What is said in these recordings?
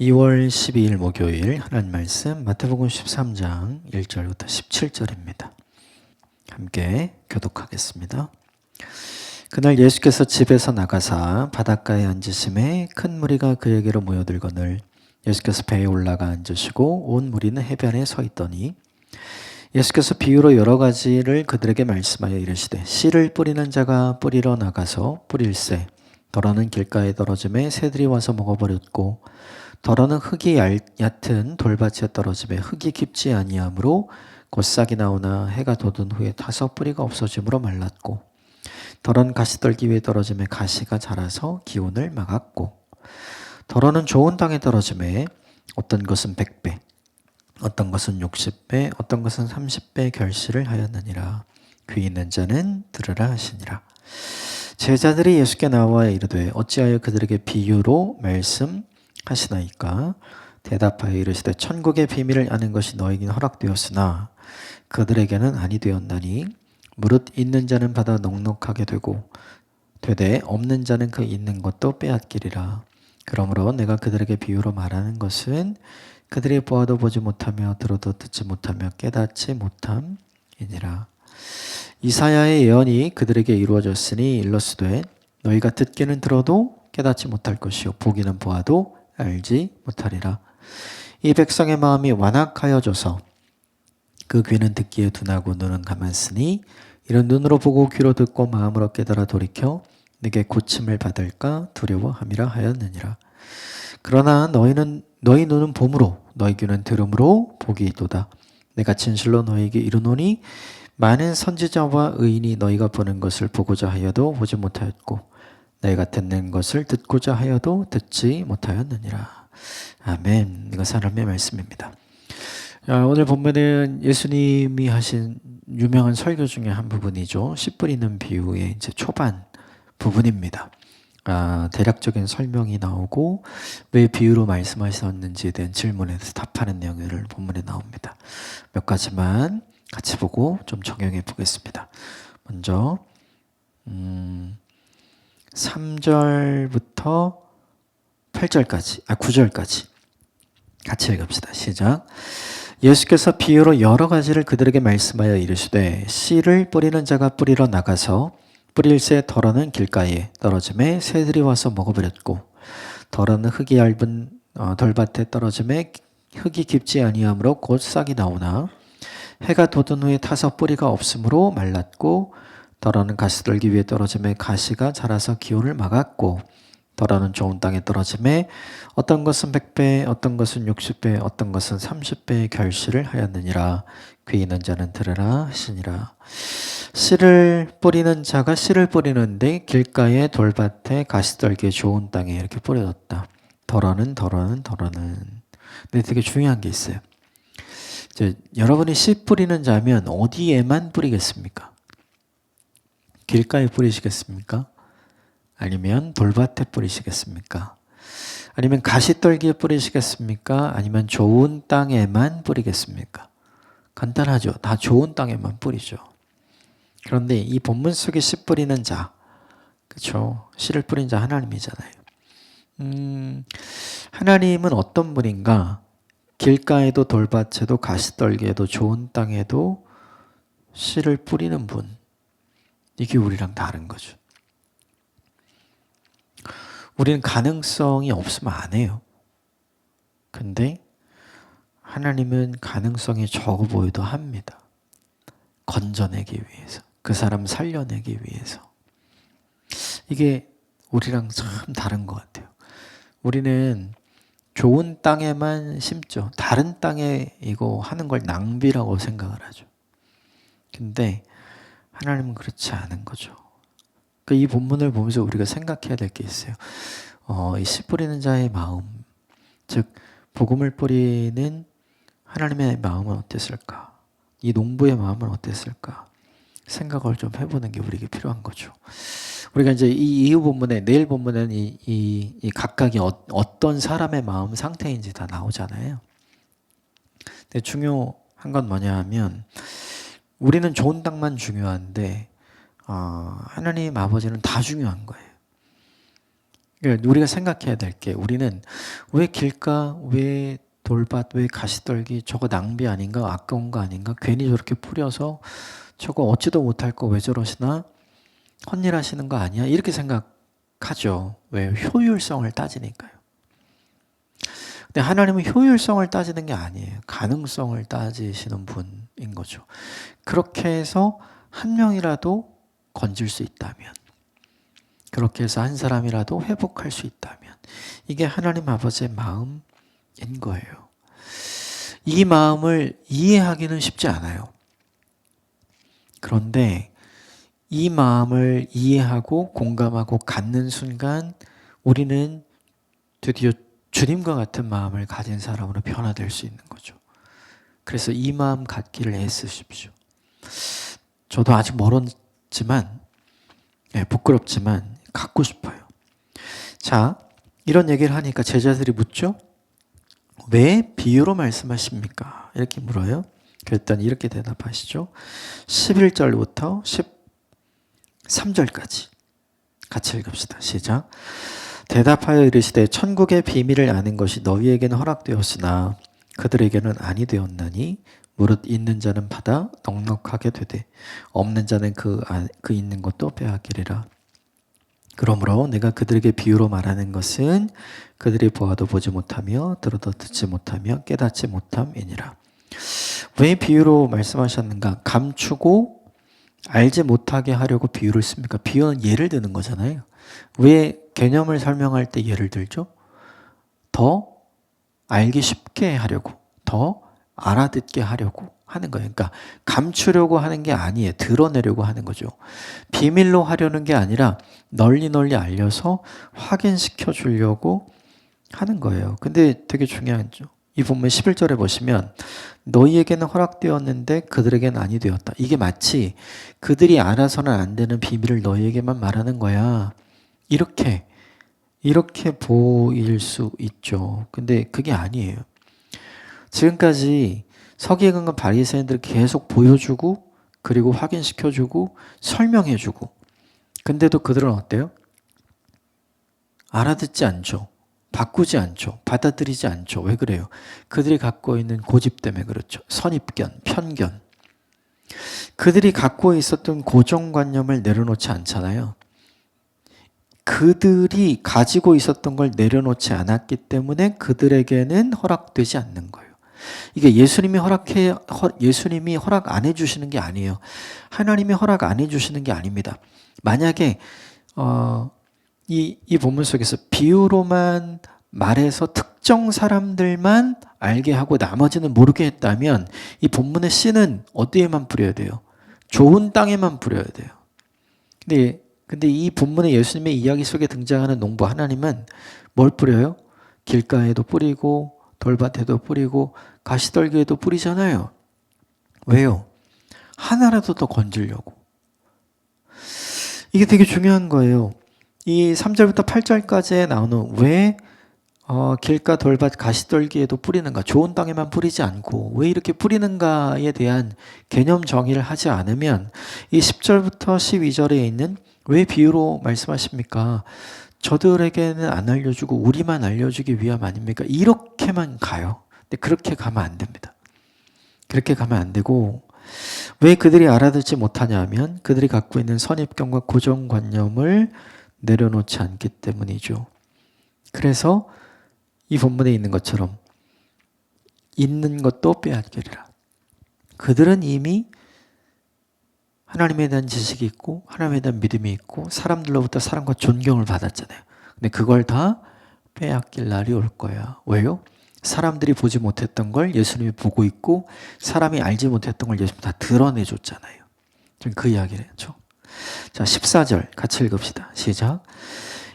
2월 12일 목요일 하나님 말씀 마태복음 13장 1절부터 17절입니다. 함께 교독하겠습니다. 그날 예수께서 집에서 나가사 바닷가에 앉으심에 큰 무리가 그에게로 모여들거늘 예수께서 배에 올라가 앉으시고 온 무리는 해변에 서 있더니 예수께서 비유로 여러 가지를 그들에게 말씀하여 이르시되 씨를 뿌리는 자가 뿌리러 나가서 뿌릴새 덜어는 길가에 떨어짐에 새들이 와서 먹어버렸고 덜어는 흙이 얇- 얕은 돌밭에 떨어짐에 흙이 깊지 아니하므로 곧 싹이 나오나 해가 돋은 후에 다섯 뿌리가 없어짐으로 말랐고 덜은 가시떨기 위에 떨어짐에 가시가 자라서 기온을 막았고 덜어는 좋은 땅에 떨어짐에 어떤 것은 백배 어떤 것은 육십 배 어떤 것은 삼십 배 결실을 하였느니라. 귀 있는 자는 들으라 하시니라. 제자들이 예수께 나와 이르되 어찌하여 그들에게 비유로 말씀 하시나이까? 대답하여 이르시되 천국의 비밀을 아는 것이 너에게는 허락되었으나 그들에게는 아니 되었나니? 무릇 있는 자는 받아 넉넉하게 되고 되되 없는 자는 그 있는 것도 빼앗기리라. 그러므로 내가 그들에게 비유로 말하는 것은 그들이 보아도 보지 못하며 들어도 듣지 못하며 깨닫지 못함이니라. 이사야의 예언이 그들에게 이루어졌으니 일러스되 너희가 듣기는 들어도 깨닫지 못할 것이요 보기는 보아도 알지 못하리라. 이 백성의 마음이 완악하여져서 그 귀는 듣기에 둔하고 눈은 감았으니 이런 눈으로 보고 귀로 듣고 마음으로 깨달아 돌이켜 내게 고침을 받을까 두려워함이라 하였느니라. 그러나 너희는 너희 눈은 봄으로 너희 귀는 들음으로 있도다. 내가 진실로 너희에게 이르노니 많은 선지자와 의인이 너희가 보는 것을 보고자 하여도 보지 못하였고 너희가 듣는 것을 듣고자 하여도 듣지 못하였느니라 아멘 이거 하나님의 말씀입니다 자, 오늘 본문은 예수님이 하신 유명한 설교 중에 한 부분이죠. 씨 뿌리는 비유의 이제 초반 부분입니다. 아, 대략적인 설명이 나오고 왜 비유로 말씀하셨는지에 대한 질문에 답하는 내용을 본문에 나옵니다. 몇 가지만 같이 보고 좀 적용해 보겠습니다. 먼저 음, 3절부터 8절까지, 아 9절까지 같이 읽읍시다. 시작. 예수께서 비유로 여러 가지를 그들에게 말씀하여 이르시되 씨를 뿌리는 자가 뿌리러 나가서 뿌릴 새 덜어는 길가에 떨어짐에 새들이 와서 먹어버렸고 덜어는 흙이 얇은 어, 돌밭에 떨어짐에 흙이 깊지 아니하므로 곧 싹이 나오나 해가 돋은 후에 타서 뿌리가 없으므로 말랐고 덜어는 가시떨기 위에 떨어짐에 가시가 자라서 기온을 막았고 덜어는 좋은 땅에 떨어짐에 어떤 것은 백배 어떤 것은 육십 배 어떤 것은 삼십 배의 결실을 하였느니라. 귀 있는 자는 들으라 하시니라. 씨를 뿌리는 자가 씨를 뿌리는데 길가에 돌밭에 가시떨기에 좋은 땅에 이렇게 뿌려졌다. 덜어는 덜어는 덜어는. 근데 되게 중요한 게 있어요. 이제 여러분이 씨 뿌리는 자면 어디에만 뿌리겠습니까? 길가에 뿌리시겠습니까? 아니면 돌밭에 뿌리시겠습니까? 아니면 가시떨기에 뿌리시겠습니까? 아니면 좋은 땅에만 뿌리겠습니까? 간단하죠. 다 좋은 땅에만 뿌리죠. 그런데 이 본문 속에 씨 뿌리는 자, 그렇죠? 씨를 뿌린 자 하나님이잖아요. 음, 하나님은 어떤 분인가? 길가에도 돌밭에도 가시떨기에도 좋은 땅에도 씨를 뿌리는 분. 이게 우리랑 다른 거죠. 우리는 가능성이 없으면 안 해요. 근데 하나님은 가능성이 적어 보여도 합니다. 건져내기 위해서. 그 사람 살려내기 위해서. 이게 우리랑 참 다른 것 같아요. 우리는 좋은 땅에만 심죠. 다른 땅에 이거 하는 걸 낭비라고 생각을 하죠. 근데 하나님은 그렇지 않은 거죠. 그이 본문을 보면서 우리가 생각해야 될 게 있어요. 어, 이씨 뿌리는 자의 마음, 즉 복음을 뿌리는 하나님의 마음은 어땠을까? 이 농부의 마음은 어땠을까? 생각을 좀 해보는 게 우리에게 필요한 거죠. 우리가 이제 이 이후 본문에 내일 본문에는 이, 이, 이 각각이 어, 어떤 사람의 마음 상태인지 다 나오잖아요. 근데 중요한 건 뭐냐 하면 우리는 좋은 땅만 중요한데 어, 하나님 아버지는 다 중요한 거예요. 그러니까 우리가 생각해야 될 게 우리는 왜 길가, 왜 돌밭, 왜 가시떨기 저거 낭비 아닌가, 아까운 거 아닌가, 괜히 저렇게 뿌려서 저거 얻지도 못할 거 왜 저러시나, 헛일 하시는 거 아니야? 이렇게 생각하죠. 왜? 효율성을 따지니까요. 근데 하나님은 효율성을 따지는 게 아니에요. 가능성을 따지시는 분인 거죠. 그렇게 해서 한 명이라도 건질 수 있다면, 그렇게 해서 한 사람이라도 회복할 수 있다면, 이게 하나님 아버지의 마음인 거예요. 이 마음을 이해하기는 쉽지 않아요. 그런데 이 마음을 이해하고 공감하고 갖는 순간 우리는 드디어 주님과 같은 마음을 가진 사람으로 변화될 수 있는 거죠. 그래서 이 마음 갖기를 애쓰십시오. 저도 아직 멀었지만, 네, 부끄럽지만 갖고 싶어요. 자, 이런 얘기를 하니까 제자들이 묻죠? 왜 비유로 말씀하십니까? 이렇게 물어요. 그랬더니 이렇게 대답하시죠. 11절부터 13절까지 같이 읽읍시다. 시작. 대답하여 이르시되 천국의 비밀을 아는 것이 너희에게는 허락되었으나 그들에게는 아니 되었나니 무릇 있는 자는 받아 넉넉하게 되되 없는 자는 그, 아, 그 있는 것도 빼앗기리라. 그러므로 내가 그들에게 비유로 말하는 것은 그들이 보아도 보지 못하며 들어도 듣지 못하며 깨닫지 못함이니라. 왜 비유로 말씀하셨는가? 감추고 알지 못하게 하려고 비유를 씁니까? 비유는 예를 드는 거잖아요. 왜 개념을 설명할 때 예를 들죠? 더 알기 쉽게 하려고, 더 알아듣게 하려고 하는 거예요. 그러니까 감추려고 하는 게 아니에요. 드러내려고 하는 거죠. 비밀로 하려는 게 아니라 널리 널리 알려서 확인시켜 주려고 하는 거예요. 근데 되게 중요하죠. 이 본문 11절에 보시면 너희에게는 허락되었는데 그들에게는 아니 되었다. 이게 마치 그들이 알아서는 안 되는 비밀을 너희에게만 말하는 거야. 이렇게 이렇게 보일 수 있죠. 근데 그게 아니에요. 지금까지 서기관과 바리새인들 계속 보여주고 그리고 확인시켜주고 설명해주고 근데도 그들은 어때요? 알아듣지 않죠. 바꾸지 않죠. 받아들이지 않죠. 왜 그래요? 그들이 갖고 있는 고집 때문에 그렇죠. 선입견, 편견. 그들이 갖고 있었던 고정관념을 내려놓지 않잖아요. 그들이 가지고 있었던 걸 내려놓지 않았기 때문에 그들에게는 허락되지 않는 거예요. 이게 예수님이 허락해 예수님이 허락 안 해주시는 게 아니에요. 하나님이 허락 안 해주시는 게 아닙니다. 만약에 어, 이, 이 본문 속에서 비유로만 말해서 특정 사람들만 알게 하고 나머지는 모르게 했다면 이 본문의 씨는 어디에만 뿌려야 돼요? 좋은 땅에만 뿌려야 돼요. 근데 근데 이 본문의 예수님의 이야기 속에 등장하는 농부 하나님은 뭘 뿌려요? 길가에도 뿌리고 돌밭에도 뿌리고 가시떨기에도 뿌리잖아요. 왜요? 하나라도 더 건지려고. 이게 되게 중요한 거예요. 이 3절부터 8절까지에 나오는 왜 어, 길가 돌밭 가시떨기에도 뿌리는가 좋은 땅에만 뿌리지 않고 왜 이렇게 뿌리는가에 대한 개념 정의를 하지 않으면 이 10절부터 12절에 있는 왜 비유로 말씀하십니까? 저들에게는 안 알려주고 우리만 알려주기 위함 아닙니까? 이렇게만 가요. 근데 그렇게 가면 안 됩니다. 그렇게 가면 안 되고 왜 그들이 알아듣지 못하냐 하면 그들이 갖고 있는 선입견과 고정관념을 내려놓지 않기 때문이죠. 그래서 이 본문에 있는 것처럼 있는 것도 빼앗기리라. 그들은 이미 하나님에 대한 지식이 있고 하나님에 대한 믿음이 있고 사람들로부터 사랑과 존경을 받았잖아요. 근데 그걸 다 빼앗길 날이 올 거야. 왜요? 사람들이 보지 못했던 걸 예수님이 보고 있고 사람이 알지 못했던 걸 예수님이 다 드러내 줬잖아요. 지금 그 이야기를 했죠. 자, 14절 같이 읽읍시다. 시작.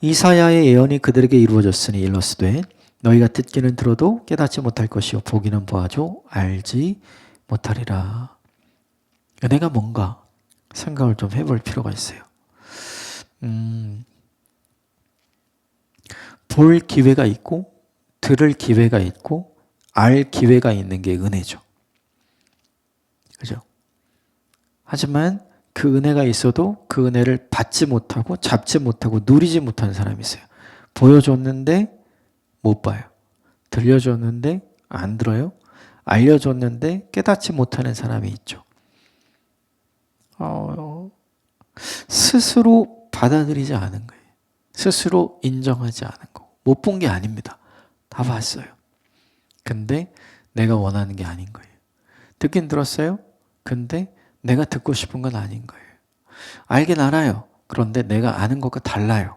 이사야의 예언이 그들에게 이루어졌으니 일러스되 너희가 듣기는 들어도 깨닫지 못할 것이요 보기는 보아줘 알지 못하리라. 은혜가 뭔가 생각을 좀 해볼 필요가 있어요. 음, 볼 기회가 있고, 들을 기회가 있고, 알 기회가 있는 게 은혜죠. 그죠? 하지만 그 은혜가 있어도 그 은혜를 받지 못하고, 잡지 못하고, 누리지 못하는 사람이 있어요. 보여줬는데 못 봐요. 들려줬는데 안 들어요. 알려줬는데 깨닫지 못하는 사람이 있죠. 어, 스스로 받아들이지 않은 거예요. 스스로 인정하지 않은 거. 못 본 게 아닙니다. 다 봤어요. 근데 내가 원하는 게 아닌 거예요. 듣긴 들었어요. 근데 내가 듣고 싶은 건 아닌 거예요. 알긴 알아요. 그런데 내가 아는 것과 달라요.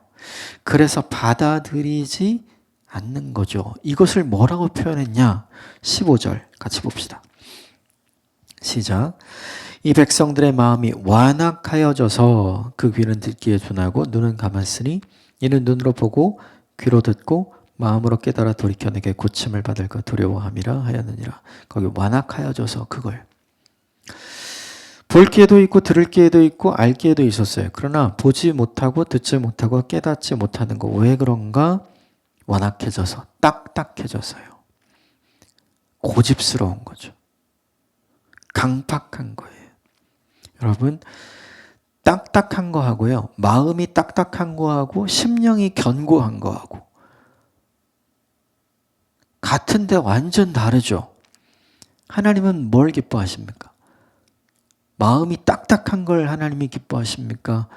그래서 받아들이지 않는 거죠. 이것을 뭐라고 표현했냐? 15절 같이 봅시다. 시작. 이 백성들의 마음이 완악하여져서 그 귀는 듣기에 둔하고 눈은 감았으니 이는 눈으로 보고 귀로 듣고 마음으로 깨달아 돌이켜 내게 고침을 받을 것 두려워함이라 하였느니라. 거기 완악하여져서 그걸 볼 기회도 있고 들을 기회도 있고 알 기회도 있었어요. 그러나 보지 못하고 듣지 못하고 깨닫지 못하는 거 왜 그런가? 완악해져서 딱딱해져서요. 고집스러운 거죠. 강팍한 거예요. 여러분 딱딱한 거하고요. 마음이 딱딱한 거하고 심령이 견고한 거하고 같은데 완전 다르죠. 하나님은 뭘 기뻐하십니까? 마음이 딱딱한 걸 하나님이 기뻐하십니까?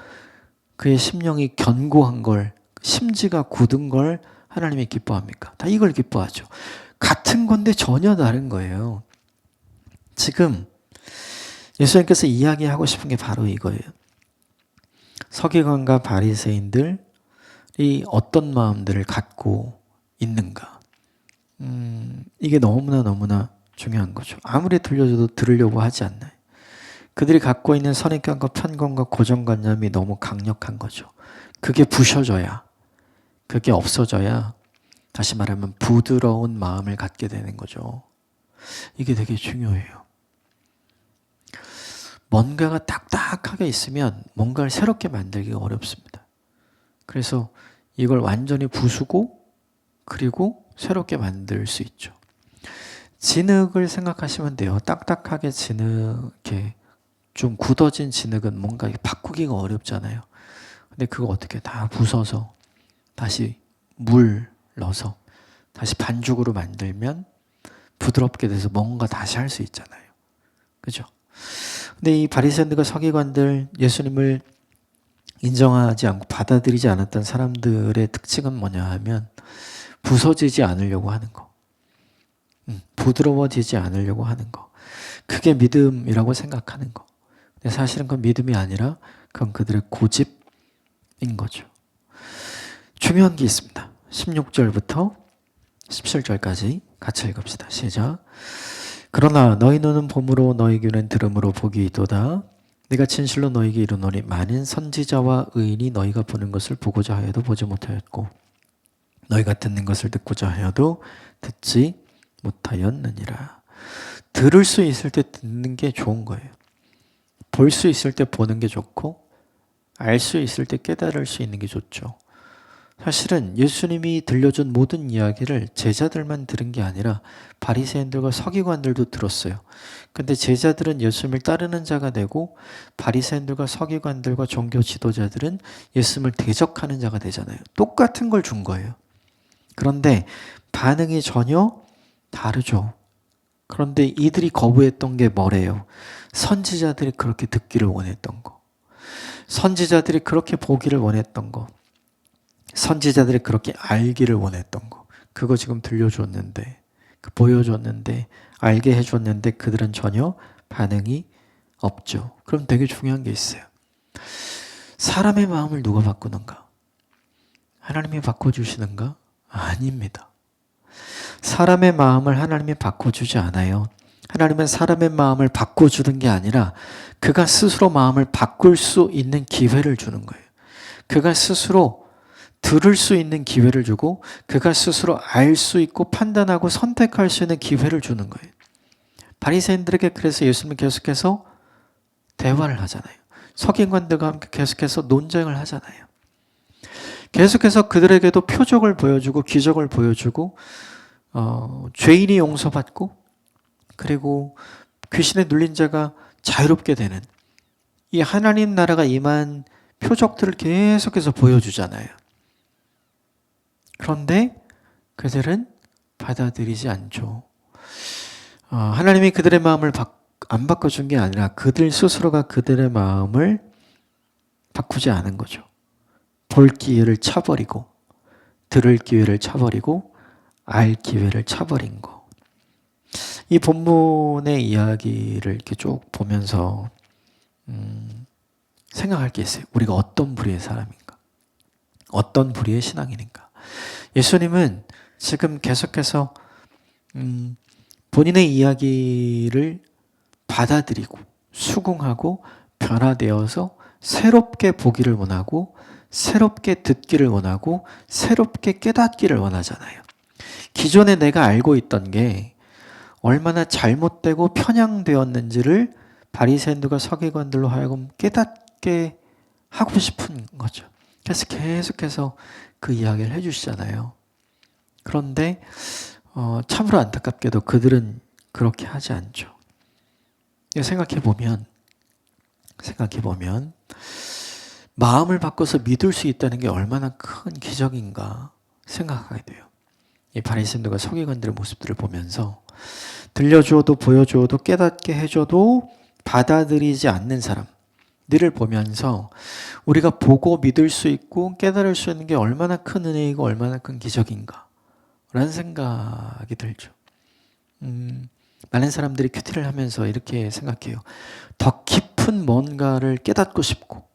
그의 심령이 견고한 걸, 심지가 굳은 걸 하나님이 기뻐합니까? 다 이걸 기뻐하죠. 같은 건데 전혀 다른 거예요. 지금 예수님께서 이야기하고 싶은 게 바로 이거예요. 서기관과 바리새인들이 어떤 마음들을 갖고 있는가? 음, 이게 너무나 너무나 중요한 거죠. 아무리 들려줘도 들으려고 하지 않나요? 그들이 갖고 있는 선입견과 편견과 고정관념이 너무 강력한 거죠. 그게 부셔져야, 그게 없어져야 다시 말하면 부드러운 마음을 갖게 되는 거죠. 이게 되게 중요해요. 뭔가가 딱딱하게 있으면 뭔가를 새롭게 만들기가 어렵습니다. 그래서 이걸 완전히 부수고 그리고 새롭게 만들 수 있죠. 진흙을 생각하시면 돼요. 딱딱하게 진흙, 이렇게 좀 굳어진 진흙은 뭔가 바꾸기가 어렵잖아요. 근데 그거 어떻게 다 부숴서 다시 물 넣어서 다시 반죽으로 만들면 부드럽게 돼서 뭔가 다시 할 수 있잖아요. 그죠? 근데 이 바리새인들과 서기관들 예수님을 인정하지 않고 받아들이지 않았던 사람들의 특징은 뭐냐 하면 부서지지 않으려고 하는 거. 음, 부드러워지지 않으려고 하는 거. 그게 믿음이라고 생각하는 거. 근데 사실은 그건 믿음이 아니라 그건 그들의 고집인 거죠. 중요한 게 있습니다. 16절부터 17절까지 같이 읽읍시다. 시작. 그러나 너희 눈은 봄으로 너희 귀는 들음으로 복이 있도다. 내가 진실로 너희에게 이르노니 많은 선지자와 의인이 너희가 보는 것을 보고자 하여도 보지 못하였고 너희가 듣는 것을 듣고자 하여도 듣지 못하였느니라. 들을 수 있을 때 듣는 게 좋은 거예요. 볼 수 있을 때 보는 게 좋고 알 수 있을 때 깨달을 수 있는 게 좋죠. 사실은 예수님이 들려준 모든 이야기를 제자들만 들은 게 아니라 바리새인들과 서기관들도 들었어요. 근데 제자들은 예수님을 따르는 자가 되고 바리새인들과 서기관들과 종교 지도자들은 예수님을 대적하는 자가 되잖아요. 똑같은 걸 준 거예요. 그런데 반응이 전혀 다르죠. 그런데 이들이 거부했던 게 뭐래요? 선지자들이 그렇게 듣기를 원했던 거. 선지자들이 그렇게 보기를 원했던 거. 선지자들이 그렇게 알기를 원했던 거. 그거 지금 들려줬는데, 그 보여줬는데, 알게 해줬는데 그들은 전혀 반응이 없죠. 그럼 되게 중요한 게 있어요. 사람의 마음을 누가 바꾸는가? 하나님이 바꿔주시는가? 아닙니다. 사람의 마음을 하나님이 바꿔주지 않아요. 하나님은 사람의 마음을 바꿔주는 게 아니라 그가 스스로 마음을 바꿀 수 있는 기회를 주는 거예요. 그가 스스로 들을 수 있는 기회를 주고 그가 스스로 알 수 있고 판단하고 선택할 수 있는 기회를 주는 거예요. 바리새인들에게 그래서 예수님은 계속해서 대화를 하잖아요. 석인관들과 함께 계속해서 논쟁을 하잖아요. 계속해서 그들에게도 표적을 보여주고 기적을 보여주고 어, 죄인이 용서받고 그리고 귀신에 눌린 자가 자유롭게 되는 이 하나님 나라가 임한 표적들을 계속해서 보여주잖아요. 그런데 그들은 받아들이지 않죠. 어, 하나님이 그들의 마음을 바, 안 바꿔준 게 아니라 그들 스스로가 그들의 마음을 바꾸지 않은 거죠. 볼 기회를 차버리고, 들을 기회를 차버리고, 알 기회를 차버린 거. 이 본문의 이야기를 이렇게 쭉 보면서, 음, 생각할 게 있어요. 우리가 어떤 부류의 사람인가? 어떤 부류의 신앙인인가? 예수님은 지금 계속해서, 음, 본인의 이야기를 받아들이고 수긍하고 변화되어서 새롭게 보기를 원하고 새롭게 듣기를 원하고 새롭게 깨닫기를 원하잖아요. 기존에 내가 알고 있던 게 얼마나 잘못되고 편향되었는지를 바리새인들과 서기관들로 하여금 깨닫게 하고 싶은 거죠. 그래서 계속해서 그 이야기를 해주시잖아요. 그런데 어, 참으로 안타깝게도 그들은 그렇게 하지 않죠. 생각해 보면, 생각해 보면, 마음을 바꿔서 믿을 수 있다는 게 얼마나 큰 기적인가 생각하게 돼요. 이 바리새인들과 서기관들의 모습들을 보면서 들려주어도 보여주어도 깨닫게 해줘도 받아들이지 않는 사람 들을 보면서 우리가 보고 믿을 수 있고 깨달을 수 있는 게 얼마나 큰 은혜이고 얼마나 큰 기적인가 라는 생각이 들죠. 음, 많은 사람들이 큐티를 하면서 이렇게 생각해요. 더 깊은 뭔가를 깨닫고 싶고,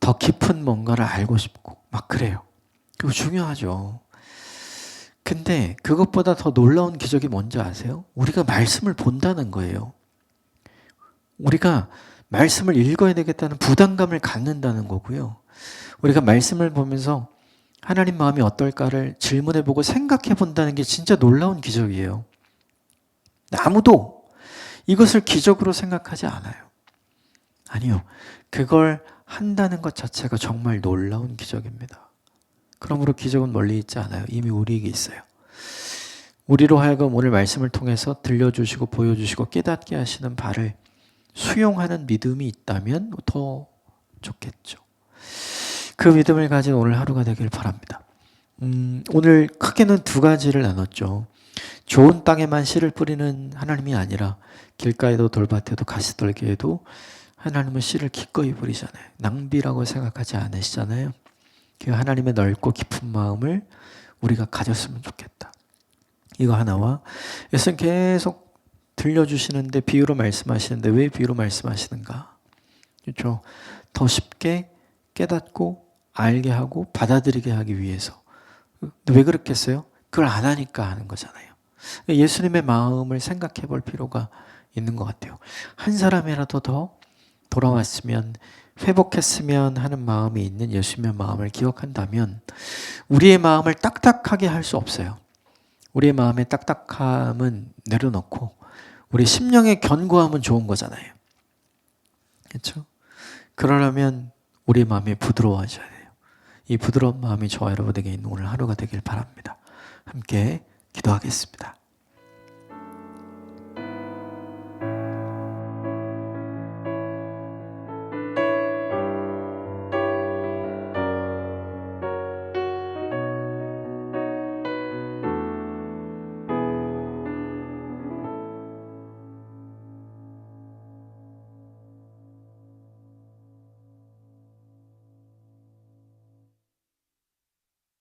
더 깊은 뭔가를 알고 싶고, 막 그래요. 그거 중요하죠. 근데 그것보다 더 놀라운 기적이 뭔지 아세요? 우리가 말씀을 본다는 거예요. 우리가 말씀을 읽어야 되겠다는 부담감을 갖는다는 거고요. 우리가 말씀을 보면서 하나님 마음이 어떨까를 질문해 보고 생각해 본다는 게 진짜 놀라운 기적이에요. 아무도 이것을 기적으로 생각하지 않아요. 아니요. 그걸 한다는 것 자체가 정말 놀라운 기적입니다. 그러므로 기적은 멀리 있지 않아요. 이미 우리에게 있어요. 우리로 하여금 오늘 말씀을 통해서 들려주시고 보여주시고 깨닫게 하시는 바를 수용하는 믿음이 있다면 더 좋겠죠. 그 믿음을 가진 오늘 하루가 되길 바랍니다. 음, 오늘 크게는 두 가지를 나눴죠. 좋은 땅에만 씨를 뿌리는 하나님이 아니라 길가에도 돌밭에도 가시떨기에도 하나님은 씨를 기꺼이 뿌리잖아요. 낭비라고 생각하지 않으시잖아요. 그 하나님의 넓고 깊은 마음을 우리가 가졌으면 좋겠다. 이거 하나와 예수님 계속 들려주시는데 비유로 말씀하시는데 왜 비유로 말씀하시는가? 그렇죠. 더 쉽게 깨닫고 알게 하고 받아들이게 하기 위해서. 왜 그렇겠어요? 그걸 안 하니까 하는 거잖아요. 예수님의 마음을 생각해 볼 필요가 있는 것 같아요. 한 사람이라도 더 돌아왔으면 회복했으면 하는 마음이 있는 예수님의 마음을 기억한다면 우리의 마음을 딱딱하게 할 수 없어요. 우리의 마음의 딱딱함은 내려놓고 우리 심령의 견고함은 좋은 거잖아요. 그렇죠? 그러려면 우리 마음이 부드러워져야 돼요. 이 부드러운 마음이 저와 여러분에게 있는 오늘 하루가 되길 바랍니다. 함께 기도하겠습니다.